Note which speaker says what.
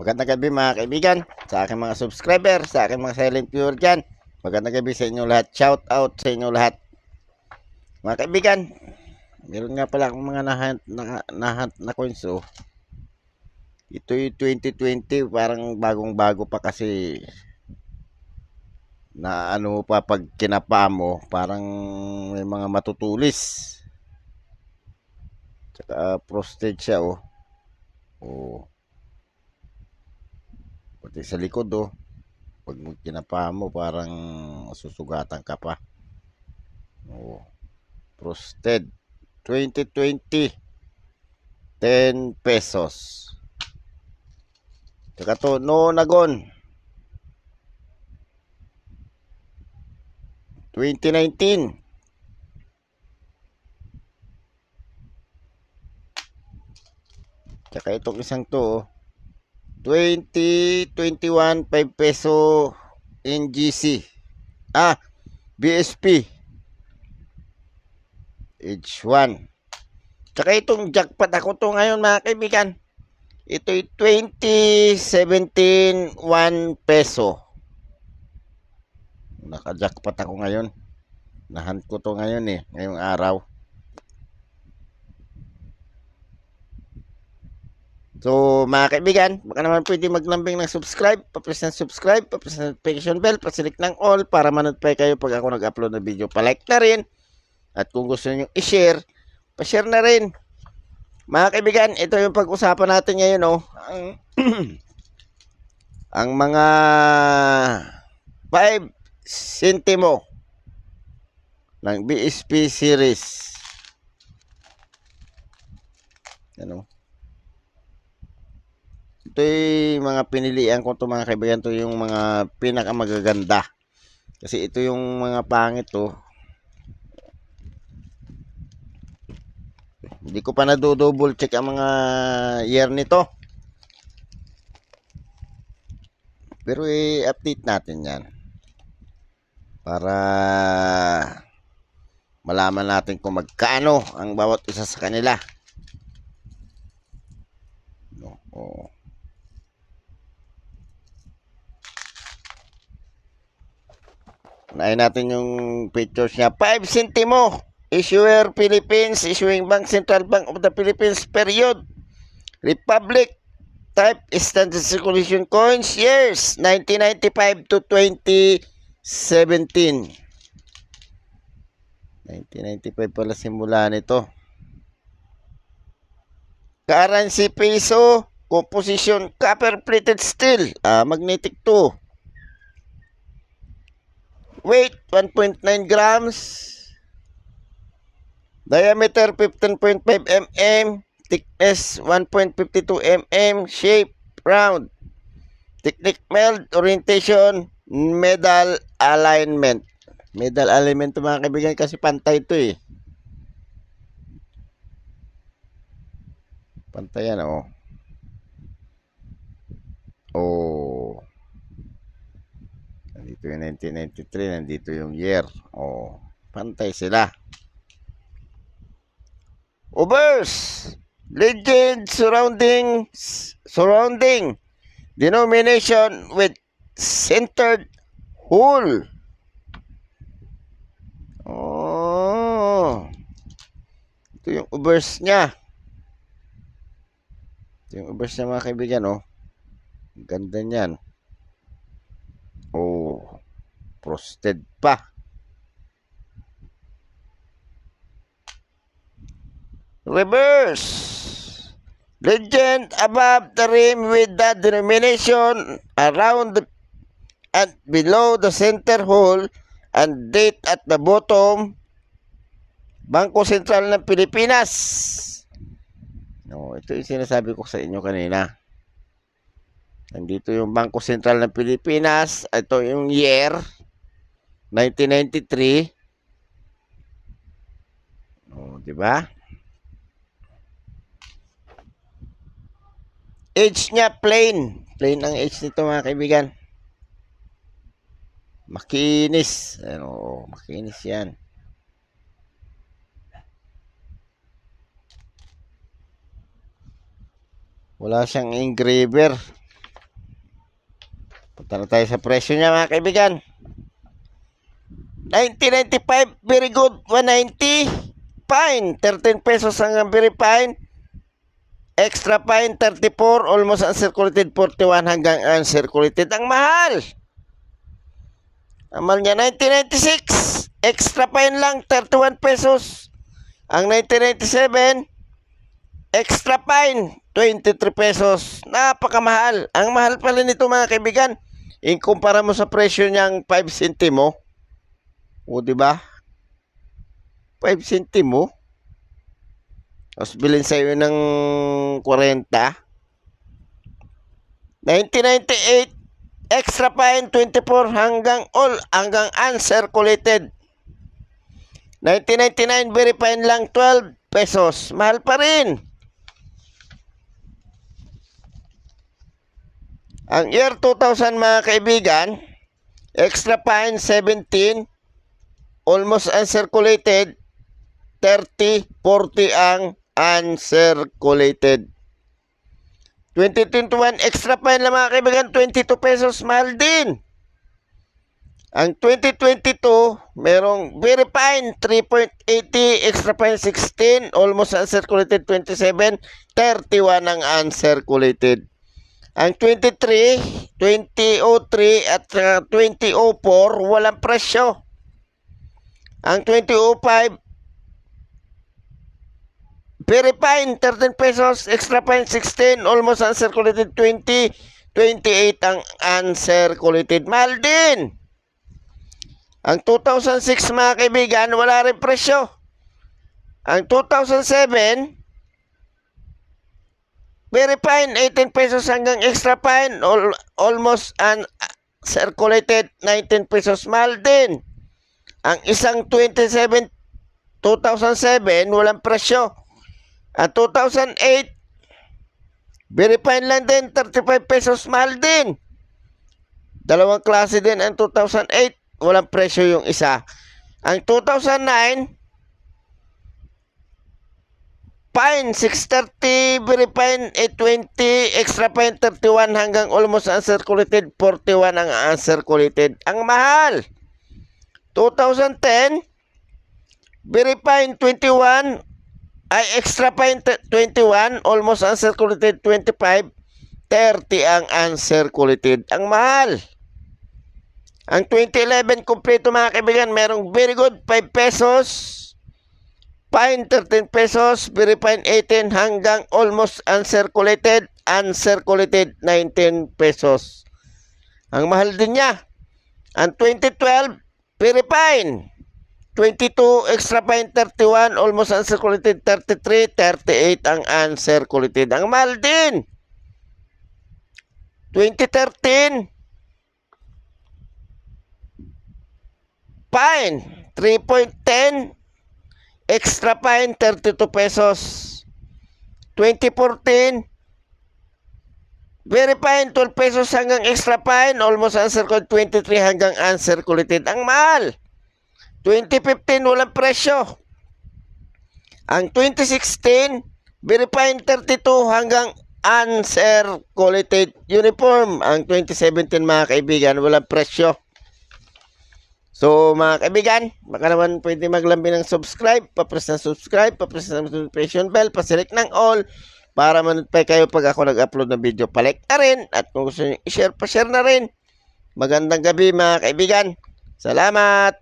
Speaker 1: Magandang gabi mga kaibigan, sa aking mga subscriber, sa aking mga silent viewer dyan. Magandang gabi sa inyo lahat. Shout out sa inyo lahat. Mga kaibigan, meron nga pala akong mga nahunt na, nahunt na coins oh. Ito yung 2020, parang bagong-bago pa kasi na ano pa pag kinapa mo, parang may mga matutulis. Tsaka prostate siya oh. Oh. Pati sa likod oh. Pag kinapa mo, parang susugatan ka pa. Oh. Prosted. 2020. 10 pesos. Tsaka to, no nagon. 2019. Tsaka itong isang to, oh. 2021 5 peso NGC. Ah, BSP. H1. Tsaka itong jackpot ako to ngayon mga kaibigan. Ito'y 2017 1 peso. Naka-jackpot ako ngayon. Nahan ko to ngayon eh, ngayong araw. So, mga kaibigan, baka naman pwede maglambing ng subscribe, papress ng subscribe, papress ng notification bell, pasilik ng all para manotify kayo pag ako nag-upload ng video. Palike na rin. At kung gusto niyo i-share, pa-share na rin. Mga kaibigan, ito yung pag-usapan natin ngayon, oh. Ang, ang mga 5 sentimo ng BSP series. Ano? Ito mga pinilian ko to mga kaibigan. Ito yung mga pinakamagaganda. Kasi ito yung mga pangit to. Hindi ko pa na-double check ang mga year nito. Pero i-update natin yan. Para malaman natin kung magkano ang bawat isa sa kanila. No, oh. Unahin natin yung pictures niya. 5 centimo. Issuer Philippines. Issuing Bank Central Bank of the Philippines. Period. Republic. Type Standard Circulation Coins. Years. 1995 to 2017. 1995 pala simula nito. Currency peso. Composition copper plated steel. Ah, magnetic 2. Weight 1.9 grams. Diameter 15.5 mm. Thickness 1.52 mm. Shape round. Technique meld orientation medal alignment. Medal alignment to mga kaibigan kasi pantay to eh. Pantay yan oh. Oh. Nandito yung 1993, nandito yung year. Oh, pantay sila. Overs! Legend surrounding surrounding denomination with centered hole. Oh. Ito yung overs niya. Ito yung overs niya mga kaibigan, oh. Ganda niyan. Frosted pa. Reverse. Legend above the rim with the denomination around and below the center hole and date at the bottom. Bangko Sentral ng Pilipinas. No, ito yung sinasabi ko sa inyo kanina. Nandito yung Bangko Sentral ng Pilipinas. Ito yung year. 1993. Oh, di ba? Age niya plain. Plain ang age nito mga kaibigan. Makinis. Ano, makinis yan. Wala siyang engraver. Punta na tayo sa presyo niya mga kaibigan. 1995, very good. 190, fine. 13 pesos hanggang very fine. Extra fine, 34. Almost uncirculated, 41 hanggang uncirculated. Ang mahal. Ang mahal niya, 1996. Extra fine lang, 31 pesos. Ang 1997, extra fine, 23 pesos. Napakamahal. Ang mahal pala nito mga kaibigan. Inkumpara mo sa presyo niyang 5 centimo. O, di ba? 5 centimo. Tapos bilhin sa'yo ng 40. 1998, extra fine 24 hanggang all, hanggang uncirculated. 1999, very lang 12 pesos. Mahal pa rin. Ang year 2000 mga kaibigan, extra fine 17, almost uncirculated, 30, 40 ang uncirculated. 2021 extra fine lang mga kaibigan, 22 pesos, mahal din. Ang 2022, merong very fine, 3.80, extra fine 16, almost uncirculated 27, 31 ang uncirculated. Ang 23, 2003 at uh, 2004, walang presyo. Ang 2005, very fine, 13 pesos, extra fine 16, almost uncirculated 20, 28 ang uncirculated. Mahal din. Ang 2006 mga kaibigan, wala rin presyo. Ang 2007, very fine, 18 pesos hanggang extra fine, al- almost uncirculated, 19 pesos. Mahal din. Ang isang 27, 2007, walang presyo. Ang 2008, very fine lang din, 35 pesos. Mahal din. Dalawang klase din ang 2008 walang presyo yung isa. Ang 2009, fine, 630, very fine, 820, extra fine, 31 hanggang almost uncirculated, 41 ang uncirculated. Ang mahal. 2010, very fine, 21, ay extra fine, t- 21, almost uncirculated, 25, 30 ang uncirculated. Ang mahal. Ang 2011 kompleto mga kaibigan, merong very good 5 pesos, fine 13 pesos, very fine 18 hanggang almost uncirculated, uncirculated 19 pesos. Ang mahal din niya. Ang 2012, very fine. 22, extra fine 31, almost uncirculated 33, 38 ang uncirculated. Ang mahal din. 2013, fine, 3.10, extra fine, 32 pesos. 2014, very fine, 12 pesos hanggang extra fine, almost uncirculated, 23 hanggang uncirculated. Ang mahal. 2015, walang presyo. Ang 2016, very fine, 32 hanggang uncirculated uniform. Ang 2017, mga kaibigan, walang presyo. So mga kaibigan, baka naman pwede maglambi ng subscribe, papress ng subscribe, papress ng notification bell, paselect ng all para manutpay kayo pag ako nag-upload ng video. Palike na rin at kung gusto nyo i-share, pa-share na rin. Magandang gabi mga kaibigan. Salamat!